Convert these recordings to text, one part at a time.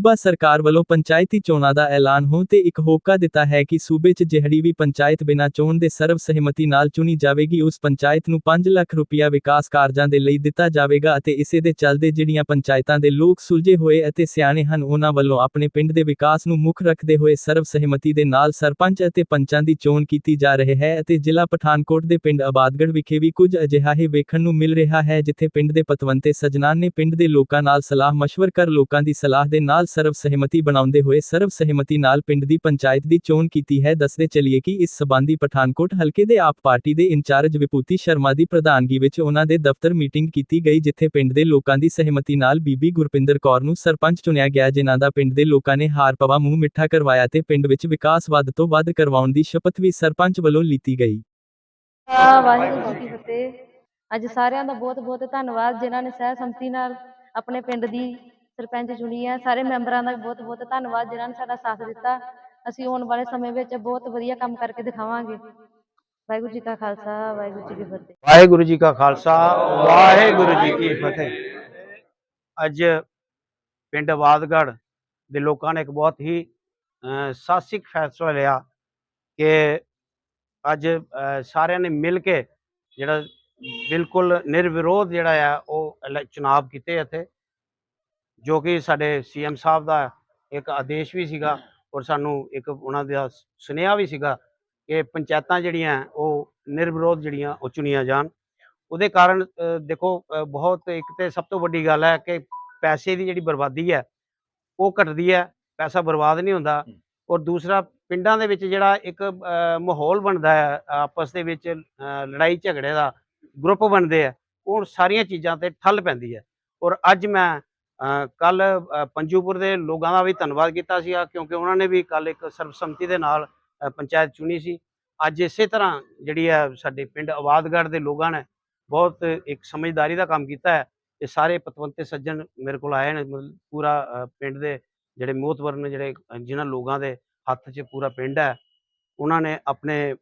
ਸੂਬਾ ਸਰਕਾਰ ਵੱਲੋਂ ਪੰਚਾਇਤੀ ਚੋਣਾਂ ਦਾ ਐਲਾਨ ਹੋਣ ਤੇ ਇੱਕ ਹੋਕਾ ਦਿੱਤਾ ਹੈ ਕਿ ਸੂਬੇ 'ਚ ਜਿਹੜੀ ਵੀ ਪੰਚਾਇਤ ਬਿਨਾਂ ਚੋਣ ਦੇ ਸਰਵ ਸਹਿਮਤੀ ਨਾਲ ਚੁਣੀ ਜਾਵੇਗੀ, ਉਸ ਪੰਚਾਇਤ ਨੂੰ 5 ਲੱਖ ਰੁਪਇਆ ਵਿਕਾਸ ਕਾਰਜਾਂ ਦੇ ਲਈ ਦਿੱਤਾ ਜਾਵੇਗਾ ਅਤੇ ਇਸੇ ਦੇ ਚੱਲਦੇ ਜਿਹੜੀਆਂ ਪੰਚਾਇਤਾਂ ਦੇ ਲੋਕ ਸੁਲਝੇ ਹੋਏ ਅਤੇ ਸਿਆਣੇ ਹਨ, ਉਹਨਾਂ ਵੱਲੋਂ ਆਪਣੇ ਪਿੰਡ ਦੇ ਵਿਕਾਸ ਨੂੰ ਮੁੱਖ ਰੱਖਦੇ ਹੋਏ ਸਰਵ ਸਹਿਮਤੀ ਦੇ ਨਾਲ ਸਰਪੰਚ ਅਤੇ ਪੰਚਾਂ ਦੀ ਚੋਣ ਕੀਤੀ ਜਾ ਰਹੀ ਹੈ ਅਤੇ ਜ਼ਿਲ੍ਹਾ ਪਠਾਨਕੋਟ ਦੇ ਪਿੰਡ ਆਬਾਦਗੜ ਵਿਖੇ ਵੀ ਕੁਝ ਅਜਿਹਾ ਹੀ ਵੇਖਣ ਨੂੰ ਮਿਲ ਰਿਹਾ ਹੈ, ਜਿੱਥੇ ਪਿੰਡ ਦੇ ਪਤਵੰਤੇ ਸਜਨਾਨ ਨੇ ਪਿੰਡ ਦੇ ਲੋਕਾਂ ਨਾਲ ਸਲਾਹ ਮਸ਼ਵਰ ਕਰ ਲੋਕਾਂ ਦੀ ਸਲਾਹ ਦੇ ਨਾਲ ਸਰਵ ਸਹਿਮਤੀ ਬਣਾਉਂਦੇ ਹੋਏ ਸਰਵ ਨਾਲ ਪਿੰਡ ਦੀ ਪੰਚਾਇਤ ਦੀ ਚੋਣ ਕੀਤੀ ਹੈ। ਦੱਸਦੇ ਚੱਲੀਏ ਕਿ ਇਸ ਸਬੰਧੀ ਪਠਾਨਕੋਟ ਹਲਕੇ ਦੇ ਆਪ ਪਾਰਟੀ ਦੇ ਇੰਚਾਰਜ ਵਿਪੂਤੀ ਸ਼ਰਮਾ ਦੀ ਪ੍ਰਧਾਨਗੀ ਵਿੱਚ ਉਹਨਾਂ ਦੇ ਦਫ਼ਤਰ ਮੀਟਿੰਗ ਕੀਤੀ ਗਈ, ਜਿੱਥੇ ਪਿੰਡ ਦੇ ਲੋਕਾਂ ਦੀ ਸਹਿਮਤੀ ਨਾਲ ਬੀਬੀ ਗੁਰਪਿੰਦਰ ਕੌਰ ਨੂੰ ਸਰਪੰਚ ਚੁਣਿਆ ਗਿਆ, ਜਿਨ੍ਹਾਂ ਦਾ ਪਿੰਡ ਦੇ ਲੋਕਾਂ ਨੇ ਹਾਰ ਪਵਾ ਮੂੰਹ ਮਿੱਠਾ ਕਰਵਾਇਆ ਤੇ ਪਿੰਡ ਵਿੱਚ ਵਿਕਾਸ ਵੱਧ ਤੋਂ ਵੱਧ ਕਰਵਾਉਣ ਦੀ ਸ਼ਪਥ ਵੀ ਸਰਪੰਚ ਵੱਲੋਂ ਲੀਤੀ ਗਈ। ਵਾਹਿਗੁਰੂ ਜੀ ਕੀ ਫਤਿਹ। ਅੱਜ ਸਾਰਿਆਂ ਦਾ ਬਹੁਤ ਬਹੁਤ ਧੰਨਵਾਦ, ਜਿਨ੍ਹਾਂ ਨੇ ਸਹਿ ਸੰਮਤੀ ਨਾਲ ਆਪਣੇ ਪਿੰਡ ਦੀ ਸਰਪੰਚ ਚੁਣੀ ਹੈ ਸਾਰੇ ਮੈਂਬਰਾਂ ਦਾ ਬਹੁਤ ਬਹੁਤ ਧੰਨਵਾਦ ਜਿਨ੍ਹਾਂ ਨੇ ਸਾਡਾ ਸਾਥ ਦਿੱਤਾ। ਅਸੀਂ ਆਉਣ ਵਾਲੇ ਸਮੇਂ ਵਿੱਚ ਬਹੁਤ ਵਧੀਆ ਕੰਮ ਕਰਕੇ ਦਿਖਾਵਾਂਗੇ। ਵਾਹਿਗੁਰੂ ਜੀ ਕਾ ਖਾਲਸਾ, ਵਾਹਿਗੁਰੂ ਜੀ ਕੀ ਫਤਿਹ। ਵਾਹਿਗੁਰੂ ਜੀ ਕਾ ਖਾਲਸਾ, ਵਾਹਿਗੁਰੂ ਜੀ ਕੀ ਫਤਿਹ। ਅੱਜ ਪਿੰਡ ਆਬਾਦਗੜ੍ਹ ਦੇ ਲੋਕਾਂ ਨੇ ਇੱਕ ਬਹੁਤ ਹੀ ਸਾਹਸਿਕ ਫੈਸਲਾ ਲਿਆ ਕਿ ਅੱਜ ਸਾਰਿਆਂ ਨੇ ਮਿਲ ਕੇ ਜਿਹੜਾ ਬਿਲਕੁਲ ਨਿਰਵਿਰੋਧ ਜਿਹੜਾ ਆ, ਉਹ ਇਲੈ- ਚੁਣਾਵ ਕੀਤੇ ਇੱਥੇ। ਜੋ ਕਿ ਸਾਡੇ ਸੀਐਮ ਸਾਹਿਬ ਦਾ ਇੱਕ ਆਦੇਸ਼ ਵੀ ਸੀਗਾ ਔਰ ਸਾਨੂੰ ਇੱਕ ਉਹਨਾਂ ਦਾ ਸੁਨੇਹਾ ਵੀ ਸੀਗਾ ਕਿ ਪੰਚਾਇਤਾਂ ਜਿਹੜੀਆਂ ਉਹ ਨਿਰਵਿਰੋਧ ਜਿਹੜੀਆਂ ਉਹ ਚੁਣੀਆਂ ਜਾਣ। ਉਹਦੇ ਕਾਰਨ ਦੇਖੋ ਬਹੁਤ ਇੱਕ ਤੇ ਸਭ ਤੋਂ ਵੱਡੀ ਗੱਲ ਹੈ ਕਿ ਪੈਸੇ ਦੀ ਜਿਹੜੀ ਬਰਬਾਦੀ ਹੈ ਉਹ ਘਟਦੀ ਹੈ ਪੈਸਾ ਬਰਬਾਦ ਨਹੀਂ ਹੁੰਦਾ ਔਰ ਦੂਸਰਾ ਪਿੰਡਾਂ ਦੇ ਵਿੱਚ ਜਿਹੜਾ ਇੱਕ ਮਾਹੌਲ ਬਣਦਾ ਹੈ ਆਪਸ ਦੇ ਵਿੱਚ ਲੜਾਈ ਝਗੜੇ ਦਾ ਗਰੁੱਪ ਬਣਦੇ ਆ ਉਹ ਸਾਰੀਆਂ ਚੀਜ਼ਾਂ ਤੇ ਠੱਲ ਪੈਂਦੀ ਹੈ। ਔਰ ਅੱਜ ਮੈਂ ਕੱਲ ਪੰਜੂਪੁਰ ਦੇ ਲੋਕਾਂ ਦਾ ਵੀ ਧੰਨਵਾਦ ਕੀਤਾ ਸੀਗਾ ਕਿਉਂਕਿ ਉਹਨਾਂ ਨੇ ਵੀ ਕੱਲ ਇੱਕ ਸਰਬਸੰਮਤੀ ਦੇ ਨਾਲ ਪੰਚਾਇਤ ਚੁਣੀ ਸੀ। ਅੱਜ ਇਸੇ ਤਰ੍ਹਾਂ ਜਿਹੜੀ ਹੈ ਸਾਡੇ ਪਿੰਡ ਆਬਾਦਗੜ੍ਹ ਦੇ ਲੋਕਾਂ ਨੇ ਬਹੁਤ ਇੱਕ ਸਮਝਦਾਰੀ ਦਾ ਕੰਮ ਕੀਤਾ ਹੈ। ਇਹ ਸਾਰੇ ਪਤਵੰਤੇ ਸੱਜਣ ਮੇਰੇ ਕੋਲ ਆਏ ਨੇ ਮਤਲਬ ਪੂਰਾ ਪਿੰਡ ਦੇ ਜਿਹੜੇ ਮੋਹਤਵਰ ਨੇ ਜਿਹੜੇ ਅ, ਜਿਨ੍ਹਾਂ ਲੋਕਾਂ ਦੇ ਹੱਥ 'ਚ ਪੂਰਾ ਪਿੰਡ ਹੈ ਉਹਨਾਂ ਨੇ ਆਪਣੇ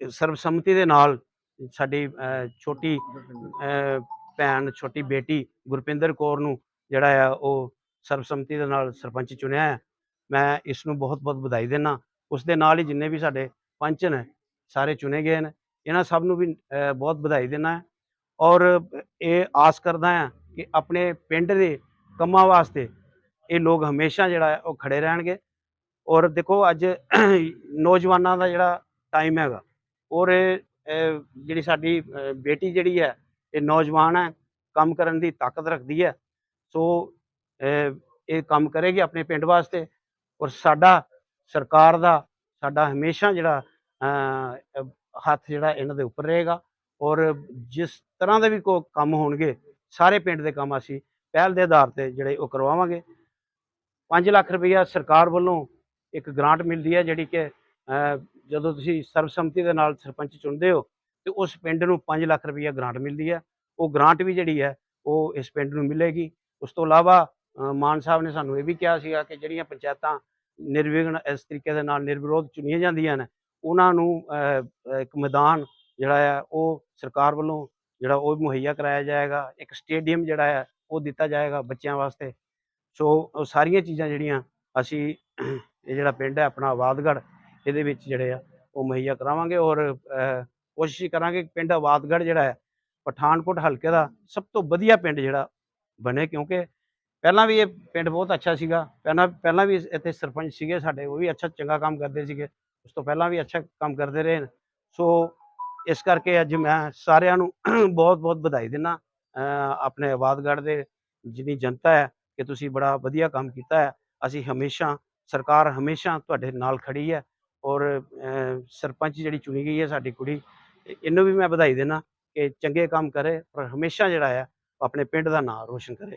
ਸਰਬਸੰਮਤੀ ਦੇ ਨਾਲ ਸਾਡੀ ਛੋਟੀ ਭੈਣ, ਛੋਟੀ ਬੇਟੀ ਗੁਰਪਿੰਦਰ ਕੌਰ ਨੂੰ ਜਿਹੜਾ ਆ ਉਹ ਸਰਬਸੰਮਤੀ ਦੇ ਨਾਲ ਸਰਪੰਚ ਚੁਣਿਆ ਹੈ। ਮੈਂ ਇਸ ਨੂੰ ਬਹੁਤ ਬਹੁਤ ਵਧਾਈ ਦਿੰਦਾ ਉਸ ਦੇ ਨਾਲ ਹੀ ਜਿੰਨੇ ਵੀ ਸਾਡੇ ਪੰਚ ਨੇ, ਸਾਰੇ ਚੁਣੇ ਗਏ ਨੇ। ਇਹਨਾਂ ਸਭ ਨੂੰ ਵੀ ਬਹੁਤ ਵਧਾਈ ਦਿੰਦਾ ਹੈ। ਔਰ ਇਹ ਆਸ ਕਰਦਾ ਹਾਂ ਕਿ ਆਪਣੇ ਪਿੰਡ ਦੇ ਕੰਮਾਂ ਵਾਸਤੇ ਇਹ ਲੋਕ ਹਮੇਸ਼ਾ ਜਿਹੜਾ ਉਹ ਖੜੇ ਰਹਿਣਗੇ। ਔਰ ਦੇਖੋ ਅੱਜ ਨੌਜਵਾਨਾਂ ਦਾ ਜਿਹੜਾ ਟਾਈਮ ਹੈਗਾ, ਔਰ ਇਹ ਜਿਹੜੀ ਸਾਡੀ ਬੇਟੀ ਜਿਹੜੀ ਹੈ ਇਹ ਨੌਜਵਾਨ ਹੈ, ਕੰਮ ਕਰਨ ਦੀ ਤਾਕਤ ਰੱਖਦੀ ਹੈ। ਸੋ ਇਹ ਕੰਮ ਕਰੇਗੀ ਆਪਣੇ ਪਿੰਡ ਵਾਸਤੇ ਔਰ ਸਾਡਾ ਸਰਕਾਰ ਦਾ, ਸਾਡਾ ਹਮੇਸ਼ਾ ਜਿਹੜਾ ਹੱਥ ਜਿਹੜਾ ਇਹਨਾਂ ਦੇ ਉੱਪਰ ਰਹੇਗਾ ਔਰ ਜਿਸ ਤਰ੍ਹਾਂ ਦੇ ਵੀ ਕੋ ਕੰਮ ਹੋਣਗੇ, ਸਾਰੇ ਪਿੰਡ ਦੇ ਕੰਮ ਅਸੀਂ ਪਹਿਲ ਦੇ ਆਧਾਰ ਤੇ ਜਿਹੜੇ ਉਹ ਕਰਵਾਵਾਂਗੇ। 5 ਲੱਖ ਰੁਪਈਆ ਸਰਕਾਰ ਵੱਲੋਂ ਇੱਕ ਗ੍ਰਾਂਟ ਮਿਲਦੀ ਹੈ ਜਿਹੜੀ ਕਿ ਜਦੋਂ ਤੁਸੀਂ ਸਰਬਸੰਮਤੀ ਦੇ ਨਾਲ ਸਰਪੰਚ ਚੁਣਦੇ ਹੋ ਤੇ ਉਸ ਪਿੰਡ ਨੂੰ 5 ਲੱਖ ਰੁਪਈਆ ਗ੍ਰਾਂਟ ਮਿਲਦੀ ਹੈ ਉਹ ਗ੍ਰਾਂਟ ਵੀ ਜਿਹੜੀ ਹੈ ਉਹ ਇਸ ਪਿੰਡ ਨੂੰ ਮਿਲੇਗੀ। ਉਸ ਤੋਂ ਇਲਾਵਾ ਮਾਨ ਸਾਹਿਬ ਨੇ ਸਾਨੂੰ ਇਹ ਵੀ ਕਿਹਾ ਸੀਗਾ ਕਿ ਜਿਹੜੀਆਂ ਪੰਚਾਇਤਾਂ ਨਿਰਵਿਘਨ ਇਸ ਤਰੀਕੇ ਦੇ ਨਾਲ ਨਿਰਵਿਰੋਧ ਚੁਣੀਆਂ ਜਾਂਦੀਆਂ ਨੇ, ਉਹਨਾਂ ਨੂੰ ਇੱਕ ਮੈਦਾਨ ਜਿਹੜਾ ਆ, ਉਹ ਸਰਕਾਰ ਵੱਲੋਂ ਜਿਹੜਾ ਉਹ ਮੁਹੱਈਆ ਕਰਾਇਆ ਜਾਏਗਾ। ਇੱਕ ਸਟੇਡੀਅਮ ਜਿਹੜਾ ਹੈ ਉਹ ਦਿੱਤਾ ਜਾਏਗਾ ਬੱਚਿਆਂ ਵਾਸਤੇ। ਸੋ, ਉਹ ਸਾਰੀਆਂ ਚੀਜ਼ਾਂ ਜਿਹੜੀਆਂ ਅਸੀਂ, ਇਹ ਜਿਹੜਾ ਪਿੰਡ ਹੈ ਆਪਣਾ ਆਬਾਦਗੜ੍ਹ ਇਹਦੇ ਵਿੱਚ ਜਿਹੜੇ ਆ, ਉਹ ਮੁਹੱਈਆ ਕਰਾਵਾਂਗੇ ਔਰ ਕੋਸ਼ਿਸ਼ ਕਰਾਂਗੇ ਕਿ ਪਿੰਡ ਆਬਾਦਗੜ੍ਹ ਜਿਹੜਾ ਹੈ, ਪਠਾਨਕੋਟ ਹਲਕੇ ਦਾ ਸਭ ਤੋਂ ਵਧੀਆ ਪਿੰਡ ਜਿਹੜਾ ਬਣੇ, ਕਿਉਂਕਿ ਪਹਿਲਾਂ ਵੀ ਇਹ ਪਿੰਡ ਬਹੁਤ ਅੱਛਾ ਸੀਗਾ, ਪਹਿਲਾਂ ਪਹਿਲਾਂ ਵੀ ਇੱਥੇ ਸਰਪੰਚ ਸੀਗੇ ਸਾਡੇ, ਉਹ ਵੀ ਅੱਛਾ ਚੰਗਾ ਕੰਮ ਕਰਦੇ ਸੀਗੇ, ਉਸ ਤੋਂ ਪਹਿਲਾਂ ਵੀ ਅੱਛਾ ਕੰਮ ਕਰਦੇ ਰਹੇ ਨੇ। ਸੋ ਇਸ ਕਰਕੇ ਅੱਜ ਮੈਂ ਸਾਰਿਆਂ ਨੂੰ ਬਹੁਤ ਬਹੁਤ ਵਧਾਈ ਦਿੰਦਾ ਆਪਣੇ ਆਬਾਦਗੜ੍ਹ ਦੇ ਜਿੰਨੀ ਜਨਤਾ ਹੈ ਕਿ ਤੁਸੀਂ ਬੜਾ ਵਧੀਆ ਕੰਮ ਕੀਤਾ ਹੈ। ਅਸੀਂ ਹਮੇਸ਼ਾ, ਸਰਕਾਰ ਹਮੇਸ਼ਾ ਤੁਹਾਡੇ ਨਾਲ ਖੜੀ ਹੈ ਔਰ ਸਰਪੰਚ ਜਿਹੜੀ ਚੁਣੀ ਗਈ ਹੈ ਸਾਡੀ ਕੁੜੀ ਇਹ- ਇਹਨੂੰ ਵੀ ਮੈਂ ਵਧਾਈ ਦੇਣਾ ਕਿ ਚੰਗੇ ਕੰਮ ਕਰੇ, ਪਰ ਹਮੇਸ਼ਾ ਜਿਹੜਾ ਹੈ ਆਪਣੇ ਪਿੰਡ ਦਾ ਨਾਮ ਰੋਸ਼ਨ ਕਰੇ।